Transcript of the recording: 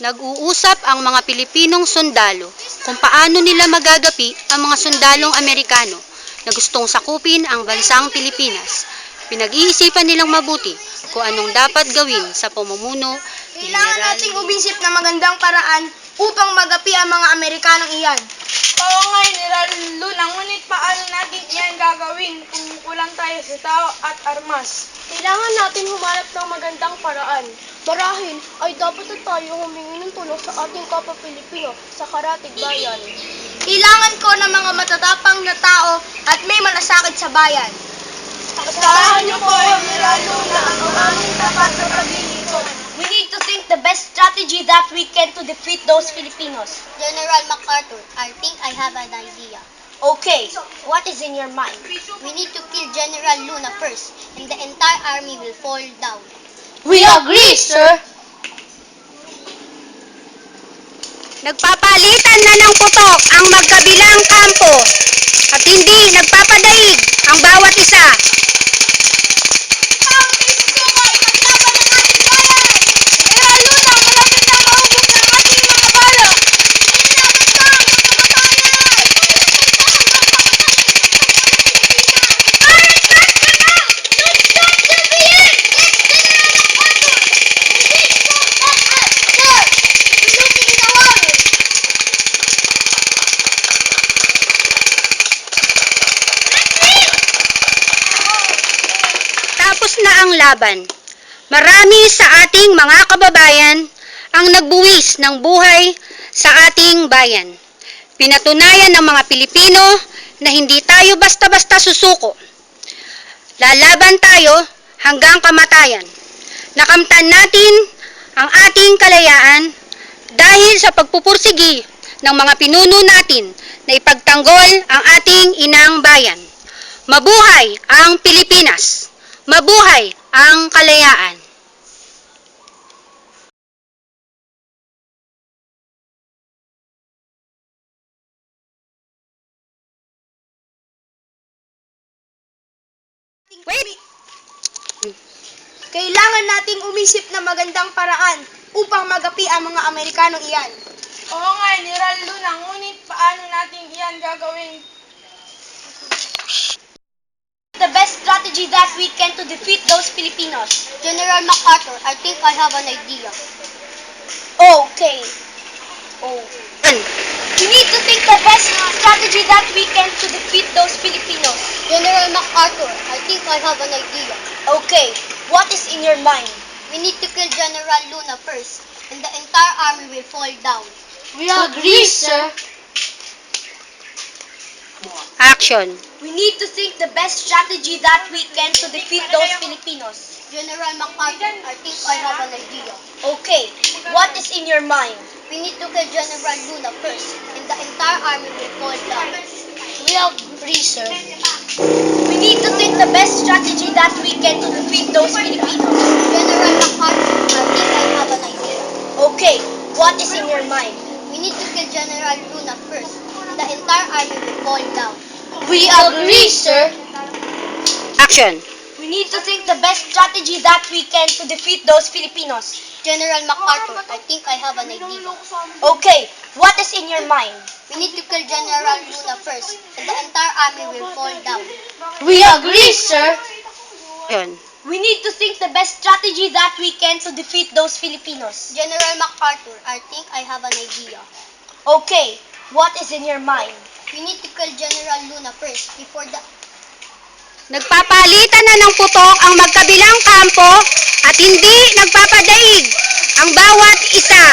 Nag-uusap ang mga Pilipinong sundalo kung paano nila magagapi ang mga sundalong Amerikano na gustong sakupin ang bansang Pilipinas. Pinag-iisipan nilang mabuti kung anong dapat gawin sa pamumuno Kailangan General nating umisip na magandang paraan upang magapi ang mga Amerikanong iyan. Oo nga, General Luna, ngunit paano natin yan gagawin kung kulang tayo sa tao at armas? Kailangan natin humanap ng magandang paraan. Marahil ay dapat na tayo humingi ng tulong sa ating kapwa Pilipino sa karatig bayan. Kailangan ko ng mga matatapang na tao at may malasakit sa bayan. Asahan niyo po, General Luna, ang aming tapat na paglilingkod. To think the best strategy that we can to defeat those Filipinos. General MacArthur, I think I have an idea. Okay, what is in your mind? We need to kill General Luna first, and the entire army will fall down. We agree, sir. Nagpapalitan na ng putok ang magkabilang kampo at hindi nagpapadaig ang bawat isa. Tapos na ang laban. Marami sa ating mga kababayan ang nagbuwis ng buhay sa ating bayan. Pinatunayan ng mga Pilipino na hindi tayo basta-basta susuko. Lalaban tayo hanggang kamatayan. Nakamtan natin ang ating kalayaan dahil sa pagpupursigi ng mga pinuno natin na ipagtanggol ang ating inang bayan. Mabuhay ang Pilipinas! Mabuhay ang kalayaan! Wait! Kailangan nating umisip na magandang paraan upang magapi ang mga Amerikanong iyan. Oo nga, General Luna, ngunit paano natin yan gagawin? The best strategy that we can to defeat those Filipinos. General MacArthur, I think I have an idea. Okay. Oh. We need to think the best strategy that we can to defeat those Filipinos. General MacArthur, I think I have an idea. Okay. What is in your mind? We need to kill General Luna first, and the entire army will fall down. We agree, sir. Action! We need to think the best strategy that we can to defeat those Filipinos. General MacArthur, I think I have an idea. Okay. What is in your mind? We need to kill General Luna first, and the entire army will fall down. We agree, sir. We need to think the best strategy that we can to defeat those Filipinos. General MacArthur, I think I have an idea. Okay. What is in your mind? We need to kill General Luna first, the entire army will fall down. We agree, sir. Action! We need to think the best strategy that we can to defeat those Filipinos. General MacArthur, I think I have an idea. Okay, what is in your mind? We need to kill General Luna first, and the entire army will fall down. We agree, sir. Action! We need to think the best strategy that we can to defeat those Filipinos. General MacArthur, I think I have an idea. Okay, what is in your mind? We need to kill General Luna first before the Nagpapalitan na ng putok ang magkabilang kampo at hindi nagpapadaig ang bawat isa.